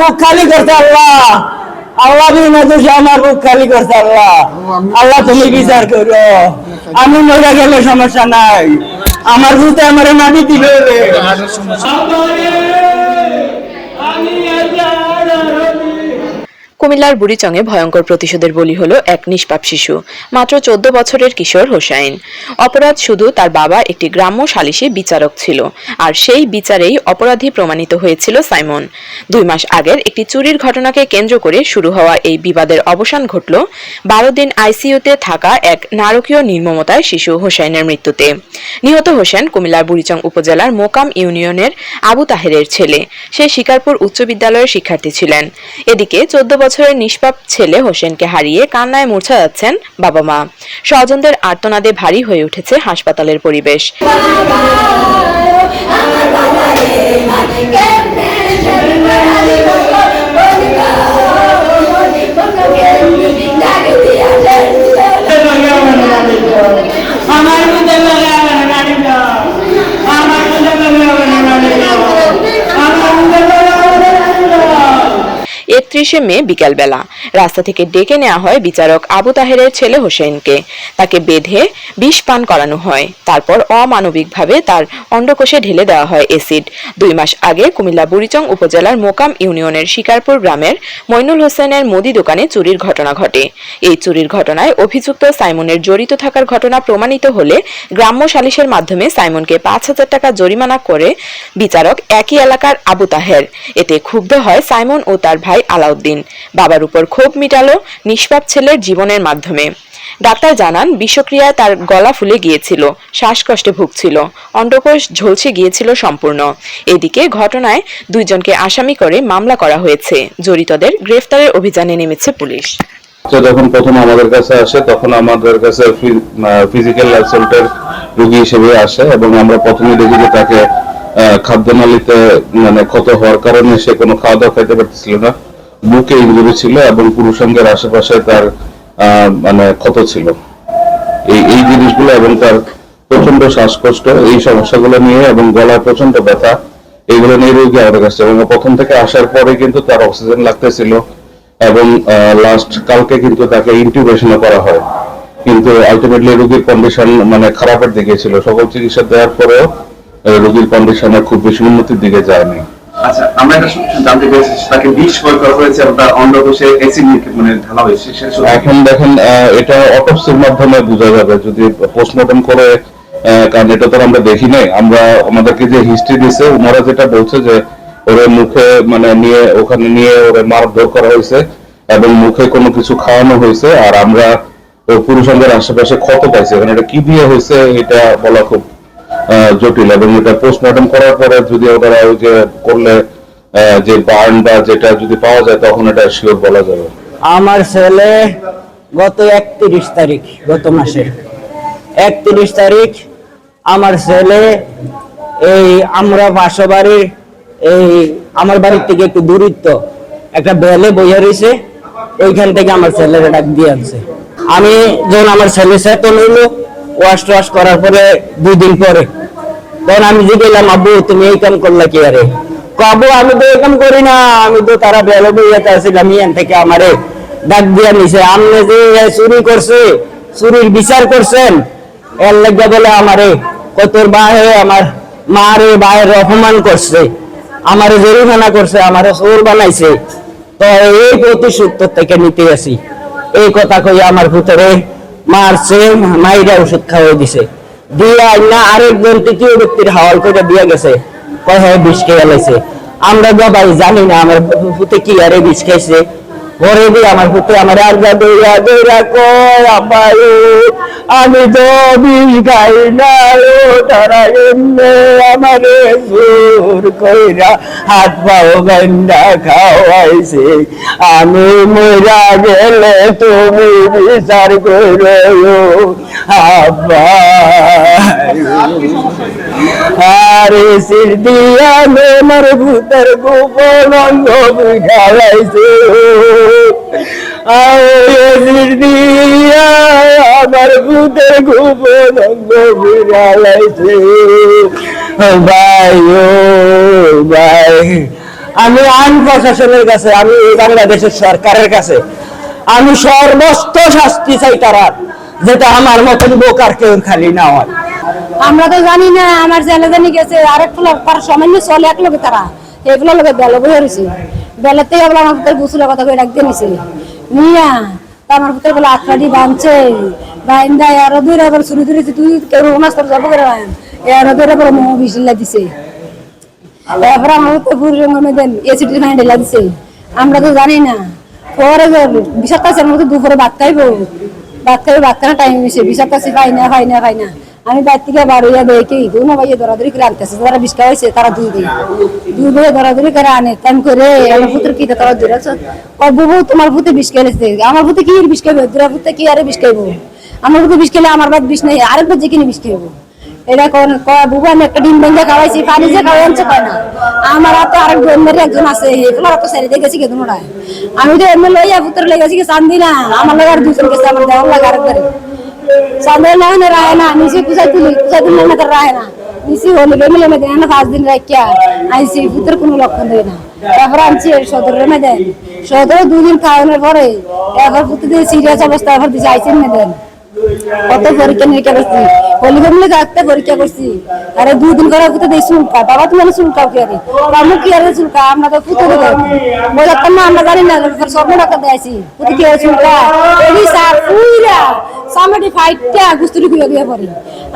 বুক খালি করতে আল্লাহ আল্লাহ আমার বুক খালি করছে আল্লাহ আল্লাহ তুমি বিচার করো আমি মরে গেলে সমস্যা নাই আমার ভূতে আমার মাটি দিবে কুমিল্লার বুড়িচংয়ে ভয়ঙ্কর প্রতিশোধের বলি হলো এক নিষ্পাপ শিশু, মাত্র চোদ্দ বছরের কিশোর হোসাইন। অপরাধ শুধু তার বাবা, একটি গ্রাম্য সালিশে বিচারক ছিল, আর সেই বিচারেই অপরাধী প্রমাণিত হয়েছিল সাইমন। দুই মাস আগের একটি চুরির ঘটনাকে কেন্দ্র করে শুরু হওয়া এই বিবাদের অবসান ঘটল বারো দিন আইসিইউতে থাকা এক নারকীয় নির্মমতায় শিশু হোসাইনের মৃত্যুতে। নিহত হোসেন কুমিল্লার বুড়িচং উপজেলার মোকাম ইউনিয়নের আবু তাহেরের ছেলে। সে শিকারপুর উচ্চ বিদ্যালয়ের শিক্ষার্থী ছিলেন। এদিকে চোদ্দ বছরের নিষ্পাপ ছেলে হোসেনকে হারিয়ে কান্নায় মূর্ছা যাচ্ছেন বাবা মা স্বজনদের আর্তনাদে ভারী হয়ে উঠেছে হাসপাতালের পরিবেশ। একত্রিশে মে বিকালবেলা। রাস্তা থেকে ডেকে নেওয়া হয় বিচারক আবু তাহেরের ছেলে হোসেনকে। তাকে বেঁধে বিষ পান করানো হয়। তারপর অমানবিকভাবে তার অন্ডকোষে ঢেলে দেওয়া হয় এসিড। দুই মাস আগে কুমিল্লা বুড়িচং উপজেলার মোকাম ইউনিয়নের শিকারপুর গ্রামের মইনুল হোসেনের মুদি দোকানে চুরির ঘটনা ঘটে। এই চুরির ঘটনায় অভিযুক্ত সাইমনের জড়িত থাকার ঘটনা প্রমাণিত হলে গ্রাম্য সালিশের মাধ্যমে সাইমনকে পাঁচ হাজার টাকা জরিমানা করে বিচারক একই এলাকার আবু তাহের। এতে ক্ষুব্ধ হয় সাইমন ও তার ভাই আলাউদ্দিন বাবার উপর ক্ষোভ মিটালো নিষ্পাপ ছেলের জীবনের মাধ্যমে। ডাক্তার জানান, বিষক্রিয়ায় তার গলা ফুলে গিয়েছিল, শ্বাসকষ্টে ভুগছিল, অন্ডকোষ ঝলসে গিয়েছিল সম্পূর্ণ। এদিকে ঘটনায় দুইজনকে আসামি করে মামলা করা হয়েছে। জড়িতদের গ্রেফতারের অভিযানে নেমেছে পুলিশ। যখন প্রথম আমাদের কাছে আসে, তখন আমাদের কাছে ফিজিক্যাল অ্যাসল্টের রোগী হিসেবে আসে এবং আমরা প্রথমে দেখি যে তাকে খাদ্যনালীতে মানে ক্ষত হওয়ার কারণে সে কোনো খাওয়া দাওয়া খাইতে পারতেছিল না। বুকে ইঞ্জুরি ছিল এবং পুরুষাঙ্গের আশেপাশে তার মানে ক্ষত ছিল। এই এই জিনিসগুলো এবং তার প্রচণ্ড শ্বাসকষ্ট, এই সমস্যাগুলো নিয়ে এবং গলায় প্রচণ্ড ব্যথা, এগুলো নিয়ে রোগী আমাদের কাছে এবং প্রথম থেকে আসার পরে কিন্তু তার অক্সিজেন লাগতেছিল এবং লাস্ট কালকে কিন্তু তাকে ইনটিউবেশনও করা হয়। কিন্তু আলটিমেটলি রোগীর কন্ডিশন মানে খারাপের দিকে ছিল। সকল চিকিৎসা দেওয়ার পরেও রোগীর কন্ডিশনে খুব বেশি উন্নতির দিকে যায়নি। আচ্ছা আমরা জানতে পেরেছি তাকে বিষ প্রয়োগ করা হয়েছে এবং তার অ্যাসিড মানে ঢালা হয়েছে? এখন দেখেন এটা অটোপসির মাধ্যমে বোঝা যাবে যদি পোস্টমর্টম করে কারণ এটা তো আমরা দেখি নাই, আমরা, আমাদেরকে যে হিস্ট্রি দিছে ওনারা যেটা বলছে যে ওরে মুখে মানে নিয়ে, ওখানে নিয়ে ওরে মারধর করা হয়েছে এবং মুখে কোনো কিছু খাওয়ানো হয়েছে, আর আমরা পুরুষাঙ্গের আশেপাশে ক্ষত পাইছে এখানে এটা কি দিয়ে হয়েছে, এটা বলা খুব জটিল এবং এটা পোস্টমর্টম করার পরে যদি ওরা ওই যে করলে যে বার্ন বা যেটা যদি পাওয়া যায়, তখন এটা শিওর বলা যাবে। আমার ছেলে গত একত্রিশ তারিখ, গত মাসের। একত্রিশ তারিখ আমার ছেলে এই আমরা পাশে বাড়ির এই আমার বাড়ির থেকে একটু দূরত্ব, একটা বেলে বইয়া রয়েছে, ওইখান থেকে আমার ছেলের ডাক দিয়ে আনছে। আমি যখন আমার ছেলে চেতন হইল ওয়াশ টোয়াশ করার পরে দুই দিন পরে। তখন আমি যে গেলাম, আব্বু, তুমি এই কাম করলা কি আরে? কবু আমি তো এই করি না, আমি তো তারা বেলো বইয়াতে আসছিলাম ইয়ান থেকে আমারে ডাক দিয়া নিছে। আমনে যে চুরি করছে, চুরির বিচার করছেন, এর লেগে বলে আমারে কতর বাহে, আমার মারে, বাহের অপমান করছে, আমারে জরিমানা করছে, আমারে চোর বানাইছে। তো এই প্রতিশোধ থেকে নিতে আসি। এই কথা কই আমার ভিতরে মারছে মাইরা ওষুধ খাওয়াই দিছে। দিয়া না আরেকজন তৃতীয় ব্যক্তির হাওয়াল করে দিয়া গেছে। কয়, হয়, বিষ খেয়ে গেছে আমরা বাবাই জানি না, আমার পুতে কি আরে বিষ খাইছে। ঘরে দিয়ে আমার পুতে আমার আর যা দৌড়া দৌড়া কয়, আব্বাই আমি তো বিষ খাই না ও তারা এমনি আমারে জোর কইরা হাত পাও গন্ডা খাওয়াইছে। আমি মরা গেলে তুমি বিচার করো আব্বা। আরে সির দিয়া মেমর ভূতের গোপন অঙ্গ বুঝালাইছে আরে সির দিয়া আমার ভূতের গোপন অঙ্গ বুঝালাইছে ভাই, ও ভাই, আমি আইন প্রশাসনের কাছে, আমি এই বাংলাদেশের সরকারের কাছে, আমি সর্বোচ্চ শাস্তি চাই তারা, যেটা আমার মতন বোকার কেউ খালি না হয়। আমরা তো জানি না, আমার ছেলে জানি গেছে আরেক ফুল তার সামান্য চলে এক লোকে তারা। এগুলো লোকে বেলা বই হয়েছে বেলার থেকে আমার পুত্রের গুসুলের কথা করে ডাকতে নিছে। নিয়া তা আমার পুত্রের বলে আটকাটি বাঁধছে। বাইন্দা এরো দুই আবার শুরু ধরেছে, তুই কেউ মাস্টার যাব করে এরো দুই আবার মোহ বিশিল্লা দিছে। তারপরে আমার পুত্র পুরো রঙের দেন এসিডি ফাইন ঢেলা দিছে। আমরা তো জানি না। পরে বিষাক্ত আছে মধ্যে দুপুরে ভাত খাইবো। ভাত খাইবো, ভাত খাওয়ার টাইম হয়েছে বিষাক্ত আছে, খাই না খাই না খাই না। আমি বাইর থেকে বার হইয়া দেখি দুনো ভাইয়ে দরাদরি করে আনতেছে তারা বিষ খাওয়াইছে তারা দুই দিন। দুই ভাইয়ে দরাদরি করে আনে তাই করে, আমার পুত্র কি তারা দূরে বাবু, তোমার পুত্রে বিষ খেলেছে আমার পুতে কি বিষ খাইবে? দুরা পুত্রে কি আরে বিষ খাইবো? আমার পুত্রে বিষ খেলে আমার বাদ বিষ নেই আরেকবার যে কিনে বিষ খাইবো? এটা কোন কয় বুবু, আমি একটা ডিম ভেঙে খাওয়াইছি, পানি যে খাওয়াই আনছে কয় না? আমার হাতে আরেক একজন আছে এগুলো তো সারি দিয়ে গেছি আমি তো এমনি লইয়া পুত্র লেগেছি চান্দি না। আমার লাগে আর দুজন গেছে, আমার দেওয়ার লাগে হলে না তো রায় না নিচে হলে বেমিলে মেয়ে দেয় না পাঁচ দিন রাখিয়া আইসি পুত্র কোনো লক্ষণ দেয় না তারপর দুদিন খাওয়ানোর পরে এবার দিয়ে কত পরীক্ষা নিরীক্ষা করছি পলিগমলে থাকতে পরীক্ষা করছি আরে দুই দিন করে কোথাও দেই চুলকা বাবা তুমি কি আমরা না আমরা জানি না সামাটি ফাইটটা গুস্তুরি করে দিয়ে পড়ি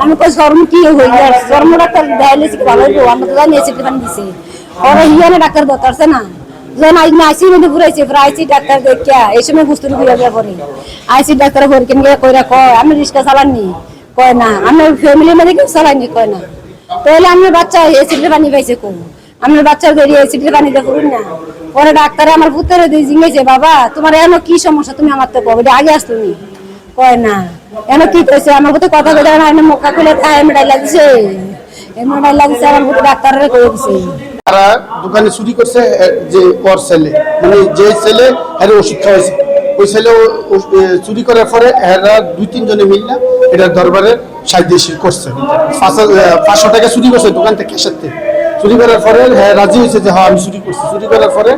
আমি কই শর্ম কি হই আর ডাক্তার দেয়াইলে ভালো জানি দিছে। ওরা হিয়ানে ডাক্তার দরকারছে না। পরে আইসি ডাক্তার দেখিয়া এই সময় বুঝতে ঘুরে গিয়ে পরে। আইসি ডাক্তার পরীক্ষা নিয়ে কইরা কয়, আমি রিক্সা চালাননি। কয়, না, আমি ফ্যামিলির মধ্যে কেউ চালাইনি। কয়, না। তাহলে আমার বাচ্চা এসিডের পানি পাইছে কম আমার বাচ্চার বেরিয়ে এসিডের পানি দেখুন না। পরে ডাক্তারে আমার পুত্রের দিয়ে বাবা, তোমার এমন কি সমস্যা? তুমি আমার তো কবে আগে আসতো না? কি আমার কথা মক্কা খুলে ডাইলা দিছে। আমার তারা দোকানে চুরি করছে যে ওর ছেলে। মানে যে ছেলে খাওয়াইছে ওই ছেলে চুরি করার পরে এরা দুই তিনজনে মিললা এটা দরবারে সাহায্য করছে। পাঁচ- পাঁচশো টাকা চুরি করছে দোকান থেকে, ক্যাশের থেকে। চুরি করার পরে হ্যাঁ রাজি হয়েছে যে হ্যাঁ আমি চুরি করছি। চুরি করার পরে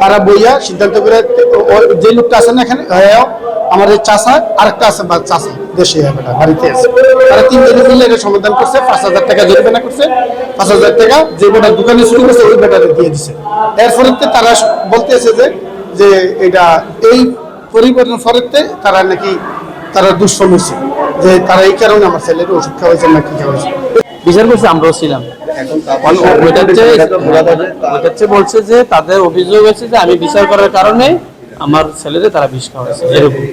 তারা বইয়া সিদ্ধান্ত করে যে লোকটা আছে না এখানে হ্যাঁ এই চাষা আরেকটা আছে চাষা দেশে বেটা বাড়িতে আছে। তারা তিনজনে মিলে এটা সমাধান করছে পাঁচ হাজার টাকা জরিমানা করছে। পাঁচ হাজার টাকা যে বেটা দোকানে শুরু করছে ওই বেটারে দিয়ে দিছে। এরপরে তারা বলতেছে যে যে এটা এই পরিবর্তন ফরেতে তারা নাকি তারা দুঃসম হয়েছে যে তারা এই কারণে আমার ছেলের ওষুধ খাওয়াইছে নাকি খাওয়াইছে। বিচার করছে আমরাও ছিলাম। বলছে যে তাদের অভিযোগ হচ্ছে যে আমি বিচার করার কারণে আমার ছেলেদের তারা বিষ খাওয়াইছে, এরকম।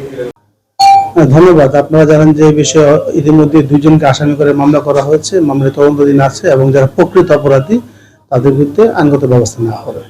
ধন্যবাদ। আপনারা জানেন যে বিষয়ে ইতিমধ্যে দুইজনকে আসামি করে মামলা করা হয়েছে, মামলায় তদন্তাধীন আছে এবং যারা প্রকৃত অপরাধী, তাদের বিরুদ্ধে আইনগত ব্যবস্থা নেওয়া হবে।